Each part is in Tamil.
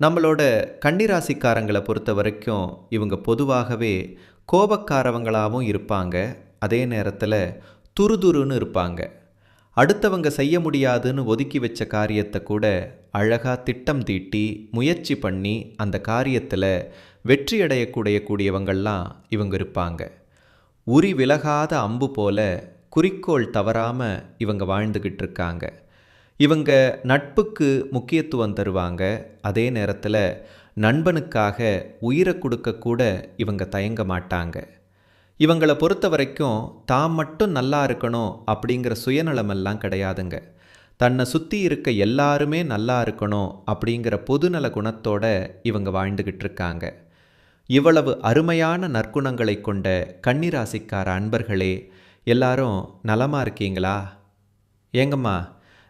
நம்மளோட கன்னிராசிக்காரங்களை பொறுத்த வரைக்கும் இவங்க பொதுவாகவே கோபக்காரவங்களாகவும் இருப்பாங்க. அதே நேரத்தில் துருதுருன்னு இருப்பாங்க. அடுத்தவங்க செய்ய முடியாதுன்னு ஒதுக்கி வச்ச காரியத்தை கூட அழகாக திட்டம் தீட்டி முயற்சி பண்ணி அந்த காரியத்தில் வெற்றி அடையக்கூடிய கூடியவங்கள்லாம் இவங்க இருப்பாங்க. உரி விலகாத அம்பு போல குறிக்கோள் தவறாமல் இவங்க வாழ்ந்துக்கிட்டு இருக்காங்க. இவங்க நட்புக்கு முக்கியத்துவம் தருவாங்க. அதே நேரத்தில் நண்பனுக்காக உயிரை கொடுக்கக்கூட இவங்க தயங்க மாட்டாங்க. இவங்களை பொறுத்த வரைக்கும் தாம் மட்டும் நல்லா இருக்கணும் அப்படிங்கிற சுயநலமெல்லாம் கிடையாதுங்க. தன்னை சுற்றி இருக்க எல்லாருமே நல்லா இருக்கணும் அப்படிங்கிற பொதுநல குணத்தோட இவங்க வாழ்ந்துக்கிட்டு இருக்காங்க. இவ்வளவு அருமையான நற்குணங்களை கொண்ட கன்னிராசிக்கார அன்பர்களே எல்லாரும் நலமாக இருக்கீங்களா? ஏங்கம்மா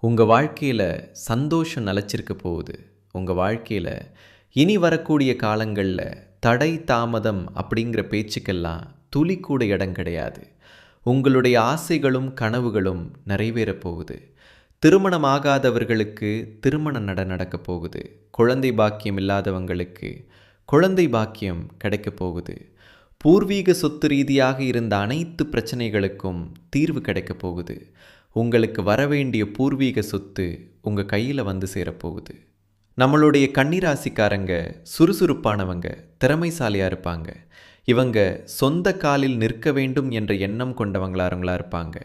உங்கள் வாழ்க்கையில் சந்தோஷம் நிலச்சிருக்க போகுது. உங்கள் வாழ்க்கையில் இனி வரக்கூடிய காலங்களில் தடை தாமதம் அப்படிங்கிற பேச்சுக்கெல்லாம் துளி கூட இடம் கிடையாது. உங்களுடைய ஆசைகளும் கனவுகளும் நிறைவேறப் போகுது. திருமணமாகாதவர்களுக்கு திருமண நட நடக்கப் போகுது. குழந்தை பாக்கியம் இல்லாதவங்களுக்கு குழந்தை பாக்கியம் கிடைக்கப் போகுது. பூர்வீக சொத்து ரீதியாக இருந்த அனைத்து பிரச்சனைகளுக்கும் தீர்வு கிடைக்கப் போகுது. உங்களுக்கு வரவேண்டிய பூர்வீக சொத்து உங்கள் கையில் வந்து சேரப்போகுது. நம்மளுடைய கன்னிராசிக்காரங்க சுறுசுறுப்பானவங்க திறமைசாலியாக இருப்பாங்க. இவங்க சொந்த காலில் நிற்க வேண்டும் என்ற எண்ணம் கொண்டவங்களாரங்களா இருப்பாங்க.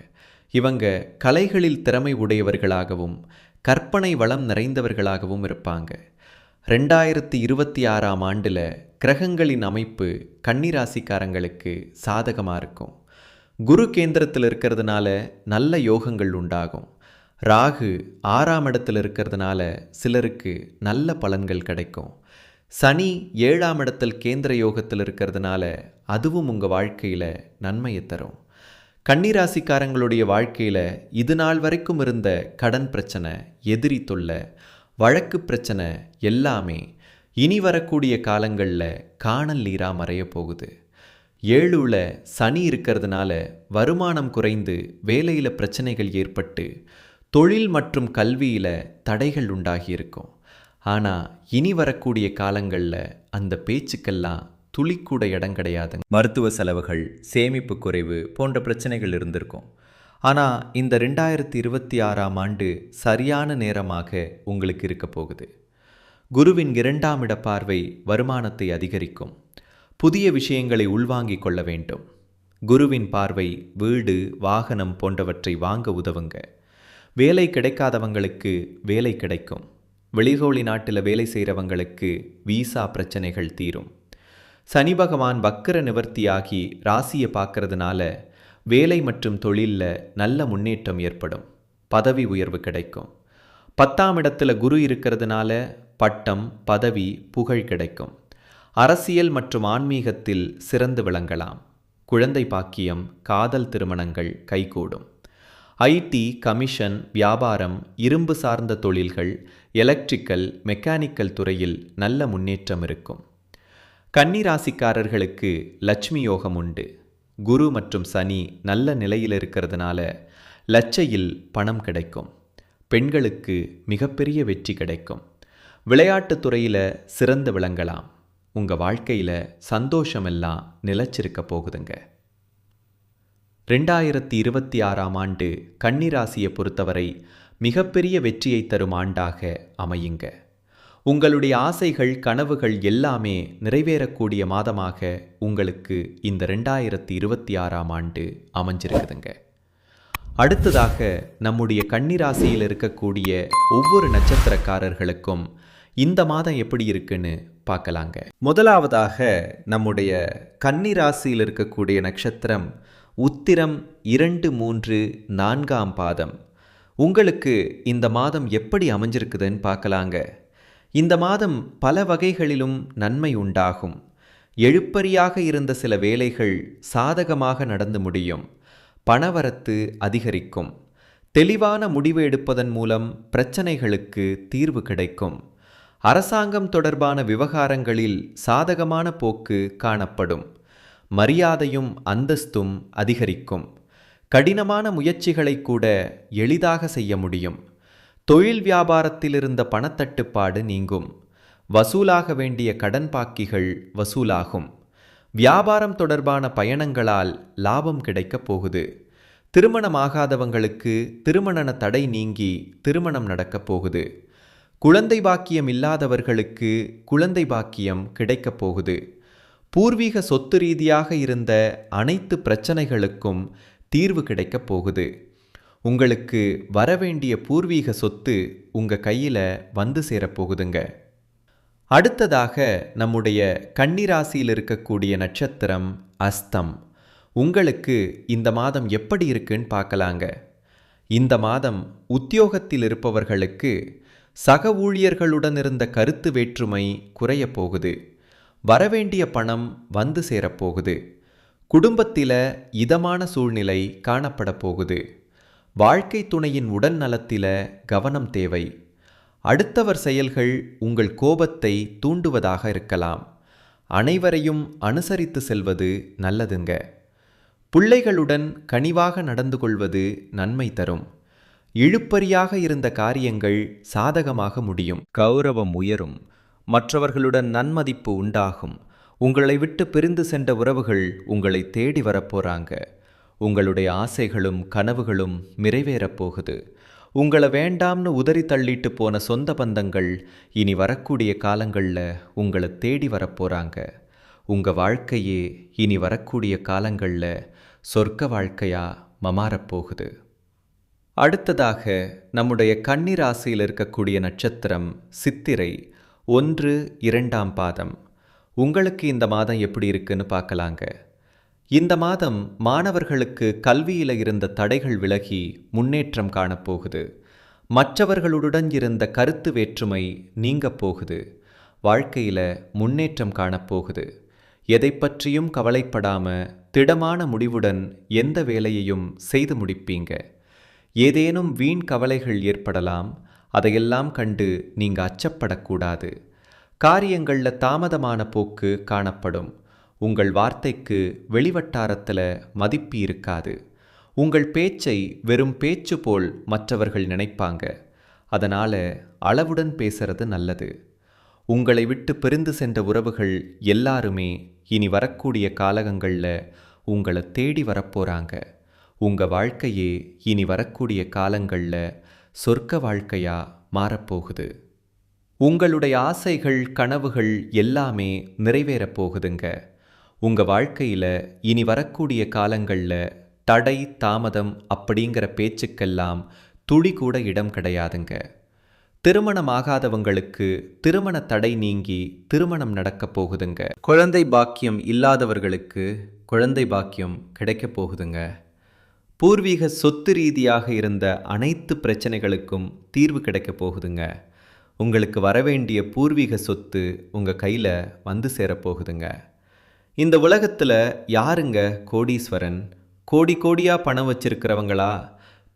இவங்க கலைகளில் திறமை உடையவர்களாகவும் கற்பனை வளம் நிறைந்தவர்களாகவும் இருப்பாங்க. ரெண்டாயிரத்தி இருபத்தி ஆறாம் ஆண்டில் கிரகங்களின் அமைப்பு கன்னிராசிக்காரங்களுக்கு சாதகமாக இருக்கும். குரு கேந்திரத்தில் இருக்கிறதுனால நல்ல யோகங்கள் உண்டாகும். ராகு ஆறாம் இடத்தில் இருக்கிறதுனால சிலருக்கு நல்ல பலன்கள் கிடைக்கும். சனி ஏழாம் இடத்தில் கேந்திர யோகத்தில் இருக்கிறதுனால அதுவும் உங்கள் வாழ்க்கையில் நன்மையை தரும். கன்னிராசிக்காரங்களுடைய வாழ்க்கையில் இது நாள் வரைக்கும் இருந்த கடன் பிரச்சனை எதிரி தொல்லை வழக்கு பிரச்சனை எல்லாமே இனி வரக்கூடிய காலங்களில் காணல் நீராக மறைய போகுது. ஏழுல சனி இருக்கிறதுனால வருமானம் குறைந்து வேலையில் பிரச்சனைகள் ஏற்பட்டு தொழில் மற்றும் கல்வியில் தடைகள் உண்டாகியிருக்கும். ஆனால் இனி வரக்கூடிய காலங்களில் அந்த பேச்சுக்கெல்லாம் துளிக்கூட இடம் கிடையாது மருத்துவ செலவுகள் சேமிப்பு குறைவு போன்ற பிரச்சனைகள் இருந்திருக்கும். ஆனால் இந்த ரெண்டாயிரத்தி இருபத்தி ஆறாம் ஆண்டு சரியான நேரமாக உங்களுக்கு இருக்க போகுது. குருவின் இரண்டாம் இட பார்வை வருமானத்தை அதிகரிக்கும். புதிய விஷயங்களை உள்வாங்கிக் கொள்ள வேண்டும். குருவின் பார்வை வீடு வாகனம் போன்றவற்றை வாங்க உதவுங்க. வேலை கிடைக்காதவங்களுக்கு வேலை கிடைக்கும். வெளிகோளி நாட்டில் வேலை செய்கிறவங்களுக்கு வீசா பிரச்சனைகள் தீரும். சனி பகவான் வக்கர நிவர்த்தியாகி ராசியை பார்க்கறதுனால வேலை மற்றும் தொழிலில் நல்ல முன்னேற்றம் ஏற்படும். பதவி உயர்வு கிடைக்கும். பத்தாம் இடத்துல குரு இருக்கிறதுனால பட்டம் பதவி புகழ் கிடைக்கும். அரசியல் மற்றும் ஆன்மீகத்தில் சிறந்து விளங்கலாம். குழந்தை பாக்கியம் காதல் திருமணங்கள் கைகூடும். ஐடி கமிஷன் வியாபாரம் இரும்பு சார்ந்த தொழில்கள் எலக்ட்ரிக்கல் மெக்கானிக்கல் துறையில் நல்ல முன்னேற்றம் இருக்கும். கன்னிராசிக்காரர்களுக்கு லட்சுமி யோகம் உண்டு. குரு மற்றும் சனி நல்ல நிலையில் இருக்கிறதுனால லட்சையில் பணம் கிடைக்கும். பெண்களுக்கு மிகப்பெரிய வெற்றி கிடைக்கும். விளையாட்டுத் துறையில் சிறந்து விளங்கலாம். உங்கள் வாழ்க்கையில் சந்தோஷமெல்லாம் நிலச்சிருக்க போகுதுங்க. ரெண்டாயிரத்தி இருபத்தி ஆறாம் ஆண்டு கன்னிராசியை பொறுத்தவரை மிகப்பெரிய வெற்றியை தரும் ஆண்டாக அமையுங்க. உங்களுடைய ஆசைகள் கனவுகள் எல்லாமே நிறைவேறக்கூடிய மாதமாக உங்களுக்கு இந்த ரெண்டாயிரத்தி இருபத்தி ஆறாம் ஆண்டு அமைஞ்சிருக்குதுங்க. அடுத்ததாக நம்முடைய கன்னிராசியில் இருக்கக்கூடிய ஒவ்வொரு நட்சத்திரக்காரர்களுக்கும் இந்த மாதம் எப்படி இருக்குன்னு பார்க்கலாங்க. முதலாவதாக நம்முடைய கன்னிராசியில் இருக்கக்கூடிய நட்சத்திரம் உத்திரம் இரண்டு மூன்று நான்காம் பாதம். உங்களுக்கு இந்த மாதம் எப்படி அமைஞ்சிருக்குதுன்னு பார்க்கலாங்க. இந்த மாதம் பல வகைகளிலும் நன்மை உண்டாகும். எழுப்பறியாக இருந்த சில வேலைகள் சாதகமாக நடந்து முடியும். பணவரத்து அதிகரிக்கும். தெளிவான முடிவு எடுப்பதன் மூலம் பிரச்சனைகளுக்கு தீர்வு கிடைக்கும். அரசாங்கம் தொடர்பான விவகாரங்களில் சாதகமான போக்கு காணப்படும். மரியாதையும் அந்தஸ்தும் அதிகரிக்கும். கடினமான முயற்சிகளை கூட எளிதாக செய்ய முடியும். தொழில் வியாபாரத்தில் இருந்த பணத்தட்டுப்பாடு நீங்கும். வசூலாக வேண்டிய கடன் பாக்கிகள் வசூலாகும். வியாபாரம் தொடர்பான பயணங்களால் லாபம் கிடைக்கப் போகுது. திருமணமாகாதவங்களுக்கு திருமண தடை நீங்கி திருமணம் நடக்கப் போகுது. குழந்தை பாக்கியம் இல்லாதவர்களுக்கு குழந்தை பாக்கியம் கிடைக்கப் போகுது. பூர்வீக சொத்து ரீதியாக இருந்த அனைத்து பிரச்சனைகளுக்கும் தீர்வு கிடைக்கப் போகுது. உங்களுக்கு வரவேண்டிய பூர்வீக சொத்து உங்கள் கையில் வந்து சேரப்போகுதுங்க அடுத்ததாக நம்முடைய கன்னிராசியில் இருக்கக்கூடிய நட்சத்திரம் அஸ்தம். உங்களுக்கு இந்த மாதம் எப்படி இருக்குன்னு பார்க்கலாங்க. இந்த மாதம் உத்தியோகத்தில் இருப்பவர்களுக்கு சக ஊழியர்களுடன் இருந்த கருத்து வேற்றுமை குறையப் போகுது. வரவேண்டிய பணம் வந்து சேரப்போகுது குடும்பத்தில் இதமான சூழ்நிலை காணப்பட போகுது. வாழ்க்கை துணையின் உடல் நலத்தில கவனம் தேவை. அடுத்தவர் செயல்கள் உங்கள் கோபத்தை தூண்டுவதாக இருக்கலாம். அனைவரையும் அனுசரித்து செல்வது நல்லதுங்க. பிள்ளைகளுடன் கனிவாக நடந்து கொள்வது நன்மை தரும். இழுப்பறியாக இருந்த காரியங்கள் சாதகமாக முடியும். கௌரவம் உயரும். மற்றவர்களுடன் நன்மதிப்பு உண்டாகும். உங்களை விட்டு பிரிந்து சென்ற உறவுகள் உங்களை தேடி வரப்போறாங்க உங்களுடைய ஆசைகளும் கனவுகளும் நிறைவேறப் போகுது. உங்களை வேண்டாம்னு உதறி தள்ளிட்டு போன சொந்த பந்தங்கள் இனி வரக்கூடிய காலங்களில் உங்களை தேடி வரப்போறாங்க உங்கள் வாழ்க்கையே இனி வரக்கூடிய காலங்களில் சொர்க்க வாழ்க்கையா மமாறப்போகுது அடுத்ததாக நம்முடைய கன்னிராசியில் இருக்கக்கூடிய நட்சத்திரம் சித்திரை ஒன்று இரண்டாம் பாதம். உங்களுக்கு இந்த மாதம் எப்படி இருக்குன்னு பார்க்கலாங்க. இந்த மாதம் மாணவர்களுக்கு கல்வியில் இருந்த தடைகள் விலகி முன்னேற்றம் காணப்போகுது. மற்றவர்களுடன் இருந்த கருத்து வேற்றுமை நீங்க போகுது. வாழ்க்கையில் முன்னேற்றம் காணப்போகுது. எதை பற்றியும் கவலைப்படாம திடமான முடிவுடன் எந்த வேலையையும் செய்து முடிப்பீங்க. ஏதேனும் வீண் கவலைகள் ஏற்படலாம் அதையெல்லாம் கண்டு நீங்க அச்சப்படக்கூடாது. காரியங்களில் தாமதமான போக்கு காணப்படும். உங்கள் வார்த்தைக்கு வெளிவட்டாரத்தில் மதிப்பு இருக்காது. உங்கள் பேச்சை வெறும் பேச்சு போல் மற்றவர்கள் நினைப்பாங்க. அதனால் அளவுடன் பேசுறது நல்லது. உங்களை விட்டு பிரிந்து சென்ற உறவுகள் எல்லாருமே இனி வரக்கூடிய காலகங்களில் உங்களை தேடி வரப்போகிறாங்க உங்கள் வாழ்க்கையே இனி வரக்கூடிய காலங்களில் சொர்க்க வாழ்க்கையாக மாறப்போகுது. உங்களுடைய ஆசைகள் கனவுகள் எல்லாமே நிறைவேறப் போகுதுங்க. உங்கள் வாழ்க்கையில் இனி வரக்கூடிய காலங்களில் தடை தாமதம் அப்படிங்கிற பேச்சுக்கெல்லாம் துளி கூட இடம் கிடையாதுங்க. திருமணமாகாதவங்களுக்கு திருமண தடை நீங்கி திருமணம் நடக்கப் போகுதுங்க. குழந்தை பாக்கியம் இல்லாதவர்களுக்கு குழந்தை பாக்கியம் கிடைக்கப் போகுதுங்க. பூர்வீக சொத்து ரீதியாக இருந்த அனைத்து பிரச்சனைகளுக்கும் தீர்வு கிடைக்கப் போகுதுங்க. உங்களுக்கு வரவேண்டிய பூர்வீக சொத்து உங்கள் கையில் வந்து சேரப்போகுதுங்க இந்த உலகத்தில் யாருங்க கோடீஸ்வரன்? கோடி கோடியாக பணம் வச்சிருக்கிறவங்களா?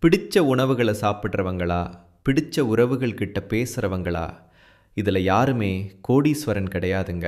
பிடிச்ச உணவுகளை சாப்பிட்றவங்களா? பிடிச்ச உறவுகள் கிட்ட பேசுகிறவங்களா இதில் யாருமே கோடீஸ்வரன் கிடையாதுங்க.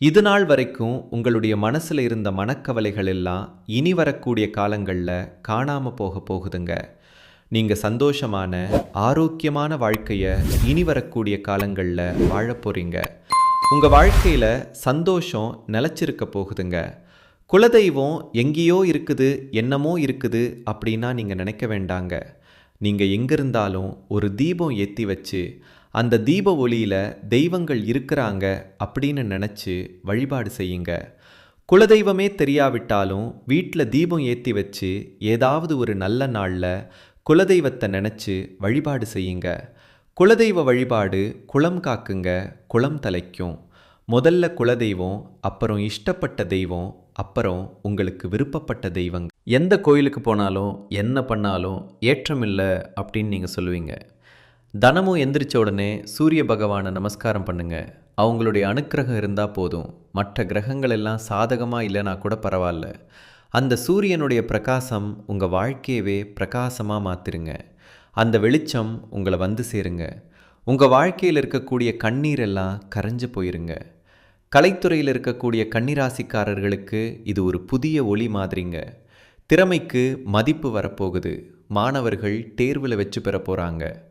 இது நாள் வரைக்கும் உங்களுடைய மனசில் இருந்த மனக்கவலைகள் எல்லாம் இனி வரக்கூடிய காலங்களில் காணாமல் போக போகுதுங்க. நீங்கள் சந்தோஷமான ஆரோக்கியமான வாழ்க்கையை இனி வரக்கூடிய காலங்களில் வாழ போகிறீங்க உங்கள் வாழ்க்கையில் சந்தோஷம் நிலச்சிருக்க போகுதுங்க. குலதெய்வம் எங்கேயோ இருக்குது என்னமோ இருக்குது அப்படின்னா நீங்கள் நினைக்க வேண்டாங்க. நீங்கள் எங்கே இருந்தாலும் ஒரு தீபம் ஏற்றி வச்சு அந்த தீப ஒளியில் தெய்வங்கள் இருக்கிறாங்க அப்படின்னு நினச்சி வழிபாடு செய்யுங்க. குலதெய்வமே தெரியாவிட்டாலும் வீட்டில் தீபம் ஏற்றி வச்சு ஏதாவது ஒரு நல்ல நாளில் குலதெய்வத்தை நினச்சி வழிபாடு செய்யுங்க. குலதெய்வ வழிபாடு குளம் காக்குங்க குளம் தலைக்கும். முதல்ல குலதெய்வம் அப்புறம் இஷ்டப்பட்ட தெய்வம் அப்புறம் உங்களுக்கு விருப்பப்பட்ட தெய்வங்க. எந்த கோயிலுக்கு போனாலும் என்ன பண்ணாலும் ஏற்றமில்லை அப்படின்னு நீங்கள் சொல்லுவீங்க. தனமும் எந்திரிச்ச உடனே சூரிய பகவானை நமஸ்காரம் பண்ணுங்க. அவங்களுடைய அனுக்கிரகம் இருந்தால் போதும். மற்ற கிரகங்கள் எல்லாம் சாதகமாக இல்லைனா கூட பரவாயில்ல. அந்த சூரியனுடைய பிரகாசம் உங்கள் வாழ்க்கையவே பிரகாசமாக மாற்றிருங்க அந்த வெளிச்சம் உங்களை வந்து சேருங்க. உங்கள் வாழ்க்கையில் இருக்கக்கூடிய கண்ணீர் எல்லாம் கரைஞ்சு போயிருங்க. கலைத்துறையில் இருக்கக்கூடிய கன்னிராசிக்காரர்களுக்கு இது ஒரு புதிய ஒளி மாதிரிங்க. திறமைக்கு மதிப்பு வரப்போகுது. மாணவர்கள் தேர்வில் வச்சு பெற போகிறாங்க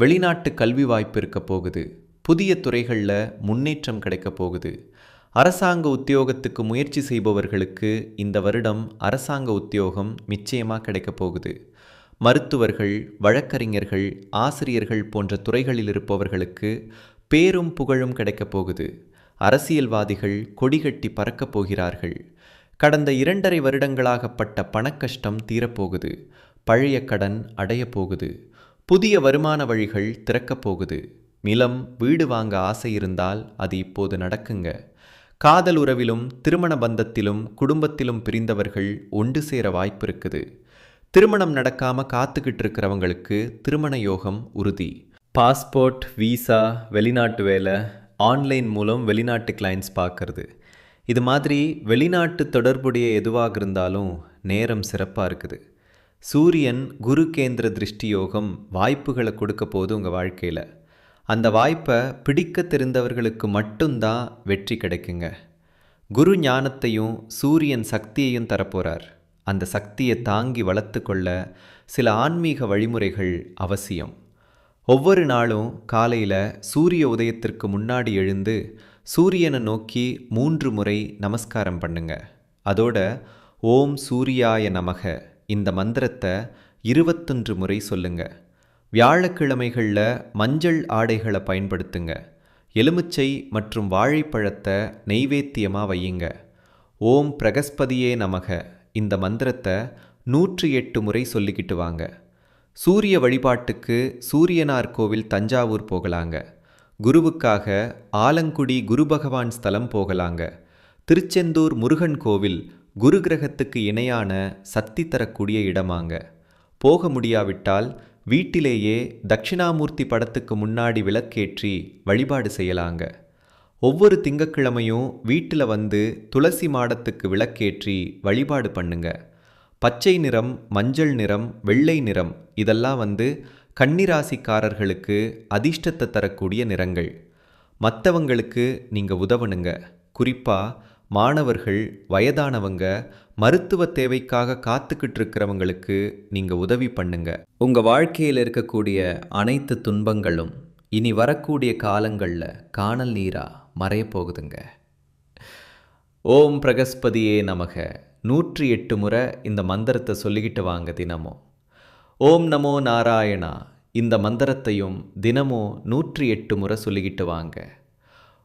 வெளிநாட்டு கல்வி வாய்ப்பு இருக்க போகுது. புதிய துறைகளில் முன்னேற்றம் கிடைக்க போகுது. அரசாங்க உத்தியோகத்துக்கு முயற்சி செய்பவர்களுக்கு இந்த வருடம் அரசாங்க உத்தியோகம் நிச்சயமாக கிடைக்க போகுது. மருத்துவர்கள் வழக்கறிஞர்கள் ஆசிரியர்கள் போன்ற துறைகளில் இருப்பவர்களுக்கு பேரும் புகழும் கிடைக்கப் போகுது. அரசியல்வாதிகள் கொடிகட்டி பறக்கப் போகிறார்கள். கடந்த இரண்டரை வருடங்களாகப்பட்ட பணக்கஷ்டம் தீரப்போகுது பழைய கடன் அடையப் போகுது. புதிய வருமான வழிகள் திறக்கப் போகுது. நிலம் வீடு வாங்க ஆசை இருந்தால் அது இப்போது நடக்குங்க. காதல் உறவிலும் திருமண பந்தத்திலும் குடும்பத்திலும் பிரிந்தவர்கள் ஒன்று சேர வாய்ப்பு இருக்குது. திருமணம் நடக்காம காத்துக்கிட்டு இருக்கிறவங்களுக்கு திருமண யோகம் உறுதி. பாஸ்போர்ட் வீசா வெளிநாட்டு வேலை ஆன்லைன் மூலம் வெளிநாட்டு கிளைண்ட்ஸ் பார்க்கறது. இது மாதிரி வெளிநாட்டு தொடர்புடைய எதுவாக இருந்தாலும் நேரம் சிறப்பாக இருக்குது. சூரியன் குரு கேந்திர திருஷ்டியோகம் வாய்ப்புகளை கொடுக்க போது உங்கள் வாழ்க்கையில். அந்த வாய்ப்பை பிடிக்க தெரிந்தவர்களுக்கு மட்டும்தான் வெற்றி கிடைக்குங்க. குரு ஞானத்தையும் சூரியன் சக்தியையும் தரப்போகிறார் அந்த சக்தியை தாங்கி வளர்த்து கொள்ள சில ஆன்மீக வழிமுறைகள் அவசியம். ஒவ்வொரு நாளும் காலையில் சூரிய உதயத்திற்கு முன்னாடி எழுந்து சூரியனை நோக்கி மூன்று முறை நமஸ்காரம் பண்ணுங்க. அதோட ஓம் சூரியாய நமக. இந்த மந்திரத்தை இருபத்தொன்று முறை சொல்லுங்க. வியாழக்கிழமைகளில் மஞ்சள் ஆடைகளை பயன்படுத்துங்க. எலுமிச்சை மற்றும் வாழைப்பழத்தை நெய்வேத்தியமாக வையுங்க. ஓம் பிரகஸ்பதியே நமக. இந்த மந்திரத்தை நூற்றி எட்டு முறை சொல்லிக்கிட்டு வாங்க. சூரிய வழிபாட்டுக்கு சூரியனார் கோவில் தஞ்சாவூர் போகலாங்க. குருவுக்காக ஆலங்குடி குரு பகவான் ஸ்தலம் போகலாங்க. திருச்செந்தூர் முருகன் கோவில் குரு கிரகத்துக்கு இணையான சக்தி தரக்கூடிய இடமாங்க. போக முடியாவிட்டால் வீட்டிலேயே தட்சிணாமூர்த்தி படத்துக்கு முன்னாடி விளக்கேற்றி வழிபாடு செய்யலாங்க. ஒவ்வொரு திங்கக்கிழமையும் வீட்டில் வந்து துளசி மாடத்துக்கு விளக்கேற்றி வழிபாடு பண்ணுங்க. பச்சை நிறம் மஞ்சள் நிறம் வெள்ளை நிறம் இதெல்லாம் வந்து கன்னிராசிக்காரர்களுக்கு அதிர்ஷ்டத்தை தரக்கூடிய நிறங்கள். மற்றவங்களுக்கு நீங்கள் உதவணுங்க. குறிப்பாக மாணவர்கள் வயதானவங்க மருத்துவ தேவைக்காக காத்துக்கிட்டு இருக்கிறவங்களுக்கு நீங்கள் உதவி பண்ணுங்க. உங்கள் வாழ்க்கையில் இருக்கக்கூடிய அனைத்து துன்பங்களும் இனி வரக்கூடிய காலங்களில் காணல் நீரா மறையப்போகுதுங்க ஓம் பிரகஸ்பதியே நமக. நூற்றி எட்டு முறை இந்த மந்திரத்தை சொல்லிக்கிட்டு வாங்க தினமும். ஓம் நமோ நாராயணா. இந்த மந்திரத்தையும் தினமும் நூற்றி எட்டு முறை சொல்லிக்கிட்டு வாங்க.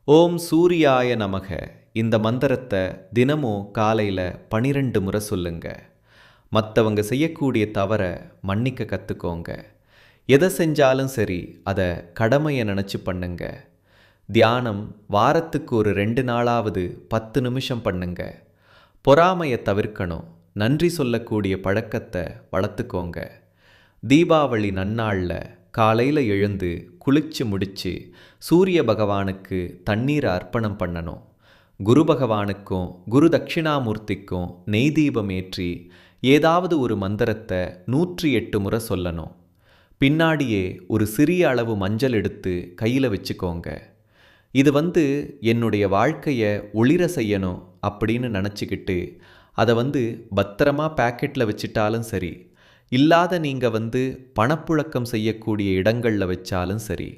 ஓம் சூரியாய நமக. இந்த மந்திரத்தை தினமும் காலையில் பனிரெண்டு முறை சொல்லுங்க. மற்றவங்க செய்யக்கூடிய தவறை மன்னிக்க கற்றுக்கோங்க எதை செஞ்சாலும் சரி அதை கடமையை நினச்சி பண்ணுங்க. தியானம் வாரத்துக்கு ஒரு ரெண்டு நாளாவது பத்து நிமிஷம் பண்ணுங்க. பொறாமையை தவிர்க்கணும். நன்றி சொல்லக்கூடிய பழக்கத்தை வளர்த்துக்கோங்க. தீபாவளி நன்னாளில் காலையில் எழுந்து குளிச்சு முடித்து சூரிய பகவானுக்கு தண்ணீரை அர்ப்பணம் பண்ணணும். குரு பகவானுக்கும் குரு தட்சிணாமூர்த்திக்கும் நெய் தீபம் ஏற்றி ஏதாவது ஒரு மந்திரத்தை நூற்றி எட்டு முறை சொல்லணும். பின்னாடியே ஒரு சிறிய அளவு மஞ்சள் எடுத்து கையில் வச்சுக்கோங்க. இது வந்து என்னுடைய வாழ்க்கையை ஒளிர செய்யணும் அப்படின்னு நினச்சிக்கிட்டு அதை வந்து பத்திரமா பேக்கெட்டில் வச்சிட்டாலும் சரி இல்லாத நீங்கள் வந்து பணப்புழக்கம் செய்யக்கூடிய இடங்களில் வச்சாலும் சரி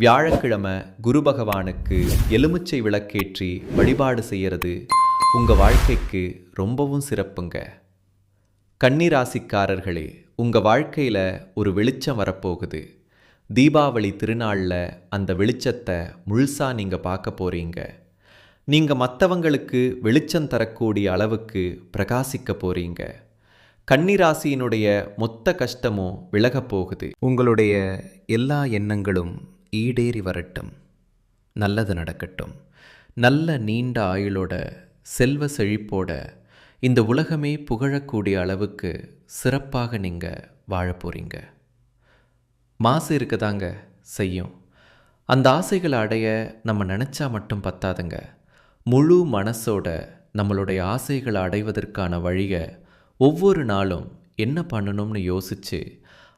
வியாழக்கிழமை குரு பகவானுக்கு எலுமிச்சை விளக்கேற்றி வழிபாடு செய்கிறது உங்கள் வாழ்க்கைக்கு ரொம்பவும் சிறப்புங்க. கன்னிராசிக்காரர்களே உங்கள் வாழ்க்கையில் ஒரு வெளிச்சம் வரப்போகுது. தீபாவளி திருநாளில் அந்த வெளிச்சத்தை முழுசாக நீங்கள் பார்க்க போகிறீங்க நீங்கள் மற்றவங்களுக்கு வெளிச்சம் தரக்கூடிய அளவுக்கு பிரகாசிக்க போகிறீங்க கன்னிராசியினுடைய மொத்த கஷ்டமும் விலகப் போகுது. உங்களுடைய எல்லா எண்ணங்களும் ஈடேறி வரட்டும். நல்லது நடக்கட்டும். நல்ல நீண்ட ஆயுளோட செல்வ செழிப்போட இந்த உலகமே புகழக்கூடிய அளவுக்கு சிறப்பாக நீங்கள் வாழ போகிறீங்க மாசு இருக்கதாங்க? செய்யும். அந்த ஆசைகளை அடைய நம்ம நினச்சா மட்டும் பத்தாதுங்க. முழு மனசோட நம்மளுடைய ஆசைகளை அடைவதற்கான வழியை ஒவ்வொரு நாளும் என்ன பண்ணணும்னு யோசித்து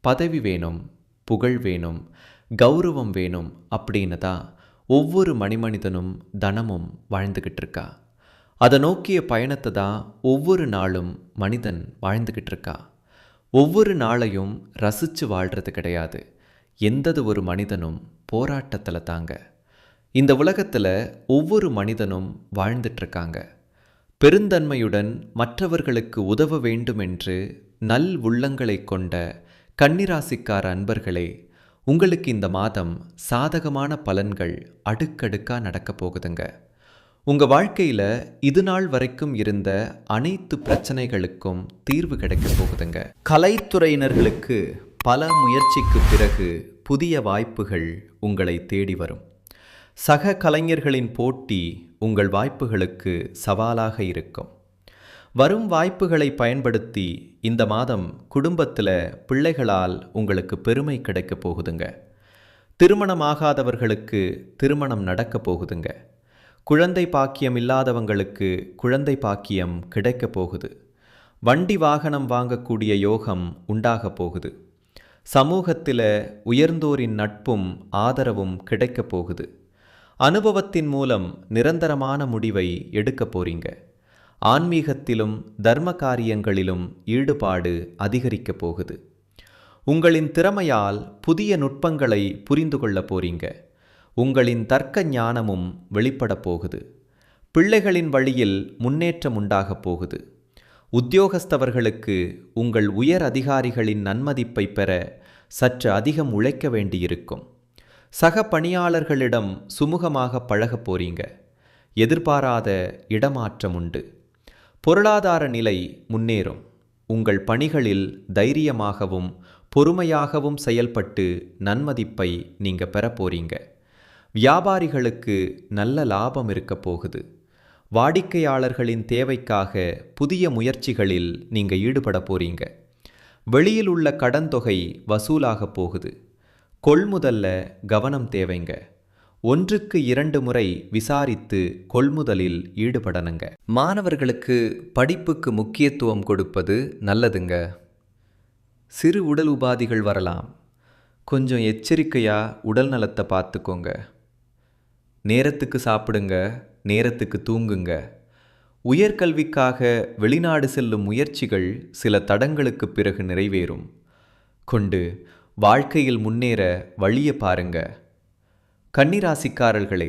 பதவி வேணும் புகழ் வேணும் கௌரவம் வேணும் அப்படின்னு தான் ஒவ்வொரு மணிமனிதனும் தனமும் வாழ்ந்துக்கிட்டு இருக்கா. அதை நோக்கிய பயணத்தை தான் ஒவ்வொரு நாளும் மனிதன் வாழ்ந்துக்கிட்டு இருக்கா. ஒவ்வொரு நாளையும் ரசித்து வாழ்கிறது கிடையாது. எந்தது ஒரு மனிதனும் போராட்டத்தில் தாங்க. இந்த உலகத்தில் ஒவ்வொரு மனிதனும் வாழ்ந்துட்டுருக்காங்க பெருந்தன்மையுடன் மற்றவர்களுக்கு உதவ வேண்டும் என்று நல் உள்ளங்களை கொண்ட கன்னிராசிக்கார அன்பர்களே உங்களுக்கு இந்த மாதம் சாதகமான பலன்கள் அடுக்கடுக்காக நடக்கப் போகுதுங்க. உங்கள் வாழ்க்கையில் இது நாள் வரைக்கும் இருந்த அனைத்து பிரச்சனைகளுக்கும் தீர்வு கிடைக்க போகுதுங்க. கலைத்துறையினர்களுக்கு பல முயற்சிக்கு பிறகு புதிய வாய்ப்புகள் உங்களை தேடி வரும். சக கலைஞர்களின் போட்டி உங்கள் வாய்ப்புகளுக்கு சவாலாக இருக்கும். வரும் வாய்ப்புகளை பயன்படுத்தி இந்த மாதம் குடும்பத்தில் பிள்ளைகளால் உங்களுக்கு பெருமை கிடைக்க போகுதுங்க. திருமணமாகாதவர்களுக்கு திருமணம் நடக்க போகுதுங்க. குழந்தை பாக்கியம் இல்லாதவங்களுக்கு குழந்தை பாக்கியம் கிடைக்கப் போகுது. வண்டி வாகனம் வாங்கக்கூடிய யோகம் உண்டாக போகுது. சமூகத்தில் உயர்ந்தோரின் நட்பும் ஆதரவும் கிடைக்கப் போகுது. அனுபவத்தின் மூலம் நிரந்தரமான முடிவை எடுக்க போறீங்க. ஆன்மீகத்திலும் தர்ம காரியங்களிலும் ஈடுபாடு அதிகரிக்கப் போகுது. உங்களின் திறமையால் புதிய நுட்பங்களை புரிந்து கொள்ளப் போறீங்க. உங்களின் தர்க்க ஞானமும் வெளிப்படப் போகுது. பிள்ளைகளின் வழியில் முன்னேற்றம் உண்டாகப் போகுது. உத்தியோகஸ்தவர்களுக்கு உங்கள் உயர் அதிகாரிகளின் நன்மதிப்பை பெற சற்று அதிகம் உழைக்க வேண்டியிருக்கும். சக பணியாளர்களிடம் சுமூகமாக பழகப் போறீங்க. எதிர்பாராத இடமாற்றம் உண்டு. பொருளாதார நிலை முன்னேறும். உங்கள் பணிகளில் தைரியமாகவும் பொறுமையாகவும் செயல்பட்டு நன்மதிப்பை நீங்கள் பெற போறீங்க. வியாபாரிகளுக்கு நல்ல லாபம் இருக்க போகுது. வாடிக்கையாளர்களின் தேவைக்காக புதிய முயற்சிகளில் நீங்கள் ஈடுபட போறீங்க. வெளியில் உள்ள கடன் தொகை வசூலாக போகுது. கொள்முதல்ல கவனம் தேவைங்க. ஒன்றுக்கு இரண்டு முறை விசாரித்து கொள்முதலில் ஈடுபடணுங்க. மாணவர்களுக்கு படிப்புக்கு முக்கியத்துவம் கொடுப்பது நல்லதுங்க. சிறு உடல் உபாதிகள் வரலாம். கொஞ்சம் எச்சரிக்கையாக உடல் நலத்தை பார்த்துக்கோங்க. நேரத்துக்கு சாப்பிடுங்க நேரத்துக்கு தூங்குங்க. உயர்கல்விக்காக வெளிநாடு செல்லும் முயற்சிகள் சில தடங்களுக்கு பிறகு நிறைவேறும். கொண்டு வாழ்க்கையில் முன்னேற வழியை பாருங்கள் கன்னிராசிக்காரர்களே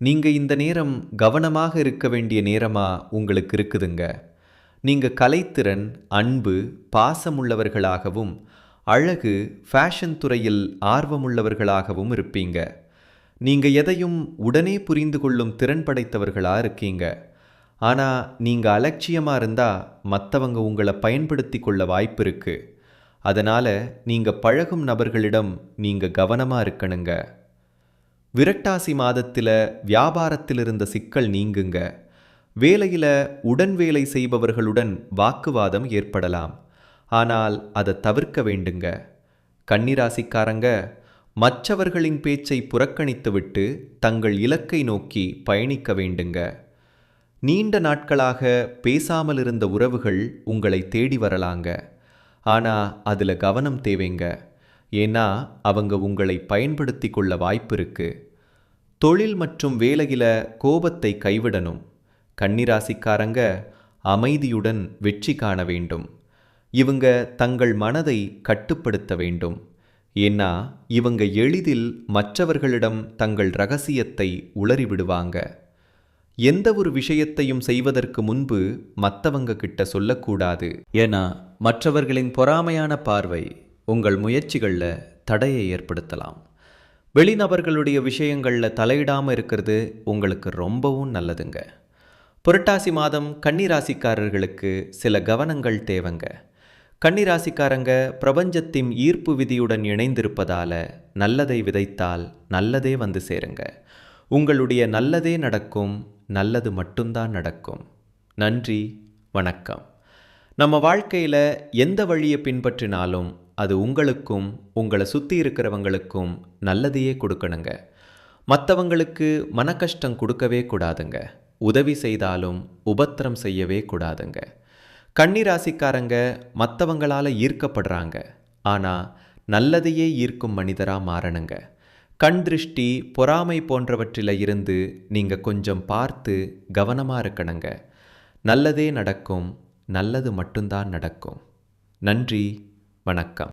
நீங்கள் இந்த நேரம் கவனமாக இருக்க வேண்டிய நேரமாக உங்களுக்கு இருக்குதுங்க. நீங்கள் கலைத்திறன் அன்பு பாசமுள்ளவர்களாகவும் அழகு ஃபேஷன் துறையில் ஆர்வமுள்ளவர்களாகவும் இருப்பீங்க. நீங்கள் எதையும் உடனே புரிந்து கொள்ளும் திறன் படைத்தவர்களாக இருக்கீங்க. ஆனால் நீங்கள் அலட்சியமாக இருந்தால் மற்றவங்க உங்களை பயன்படுத்தி கொள்ள வாய்ப்பு இருக்குது அதனால் நீங்கள் பழகும் நபர்களிடம் நீங்கள் கவனமாக இருக்கணுங்க. விரட்டாசி மாதத்தில் வியாபாரத்தில் இருந்த சிக்கல் நீங்குங்க. வேலையில் உடன் வேலை செய்பவர்களுடன் வாக்குவாதம் ஏற்படலாம். ஆனால் அதை தவிர்க்க வேண்டுங்க. கன்னிராசிக்காரங்க மற்றவர்களின் பேச்சை புறக்கணித்துவிட்டு தங்கள் இலக்கை நோக்கி பயணிக்க வேண்டுங்க. நீண்ட நாட்களாக பேசாமல் இருந்த உறவுகள் உங்களை தேடி வரலாங்க. ஆனால் அதில் கவனம் தேவைங்க. ஏன்னா அவங்க உங்களை பயன்படுத்தி கொள்ள வாய்ப்பு இருக்கு தொழில் மற்றும் வேலையில கோபத்தை கைவிடணும். கன்னிராசிக்காரங்க அமைதியுடன் வெற்றி காண வேண்டும். இவங்க தங்கள் மனதை கட்டுப்படுத்த வேண்டும். ஏன்னா இவங்க எளிதில் மற்றவர்களிடம் தங்கள் ரகசியத்தை உளறிவிடுவாங்க. எந்த ஒரு விஷயத்தையும் செய்வதற்கு முன்பு மற்றவங்க கிட்ட சொல்லக்கூடாது. ஏன்னா மற்றவர்களின் பொறாமையான பார்வை உங்கள் முயற்சிகளில் தடையை ஏற்படுத்தலாம். வெளிநபர்களுடைய விஷயங்களில் தலையிடாமல் இருக்கிறது உங்களுக்கு ரொம்பவும் நல்லதுங்க. புரட்டாசி மாதம் கன்னிராசிக்காரர்களுக்கு சில கவனங்கள் தேவைங்க. கன்னிராசிக்காரங்க பிரபஞ்சத்தின் ஈர்ப்பு விதியுடன் இணைந்திருப்பதால் நல்லதை விதைத்தால் நல்லதே வந்து சேருங்க. உங்களுடைய நல்லதே நடக்கும் நல்லது மட்டும்தான் நடக்கும். நன்றி வணக்கம். நம்ம வாழ்க்கையில் எந்த வழியை பின்பற்றினாலும் அது உங்களுக்கும் உங்களை சுற்றி இருக்கிறவங்களுக்கும் நல்லதையே கொடுக்கணுங்க. மற்றவங்களுக்கு மனக்கஷ்டம் கொடுக்கவே கூடாதுங்க. உதவி செய்தாலும் உபத்திரம் செய்யவே கூடாதுங்க. கன்னிராசிக்காரங்க மற்றவங்களால் ஈர்க்கப்படுறாங்க. ஆனால் நல்லதையே ஈர்க்கும் மனிதராக மாறணுங்க. கண் திருஷ்டி பொறாமை போன்றவற்றில் இருந்து நீங்கள் கொஞ்சம் பார்த்து கவனமாக இருக்கணுங்க. நல்லதே நடக்கும் நல்லது மட்டும்தான் நடக்கும். நன்றி வணக்கம்.